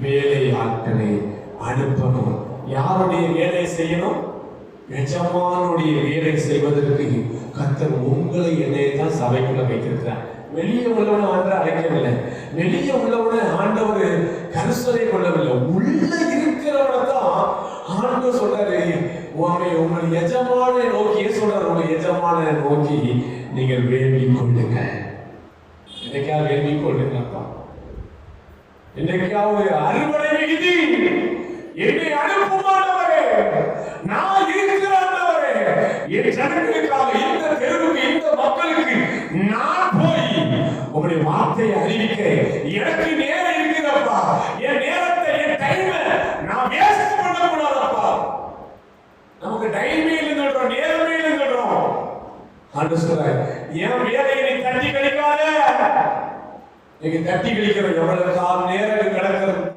வேலை ஆட்களை அனுப்பணும். யாருடைய வேலை செய்யணும்? எஜமானுடைய வேலை செய்வதற்கு கத்தர் உங்களை என்னை தான் சபைக்குள்ள வைத்திருக்கிறார். வெளியே உள்ளவனை ஆண்டு அழைக்கவில்லை. வெளியே உள்ளவனை ஆண்டவர் கருசனை கொள்ளவில்லை. உள்ள இருக்கிறவனை தான் ஆண்டு சொல்றாரு. உண்மை உங்கள் எஜமான நோக்கி சொல்றாரு. உங்கள் எஜமான நோக்கி நீங்கள் வேண்டிக் கொள்ளுங்க என்னைக்காவது வேண்டிக் இன்றைக்காவது அறுவடை மிகுதி. என்னை அனுப்புமானவரே நான் இருக்கிறாண்டவரே என் ஜனங்களுக்காக இந்த தெருவுக்கு இந்த மக்களுக்கு நான் போய் உங்களுடைய வார்த்தையை அறிவிக்க எனக்கு நேரம் இருக்கிறப்பா. என் நேரத்தை என் டைமை நான் வேஸ்ட் பண்ணக்கூடாதப்பா. நமக்கு டைமே இல்லைன்னு நேரமே இல்லைன்னு சொல்றோம். சொல்றாரு என் வேலையை நீ தட்டி நீங்க தட்டி கழிக்கிற எவ்வளவு கால நேரம்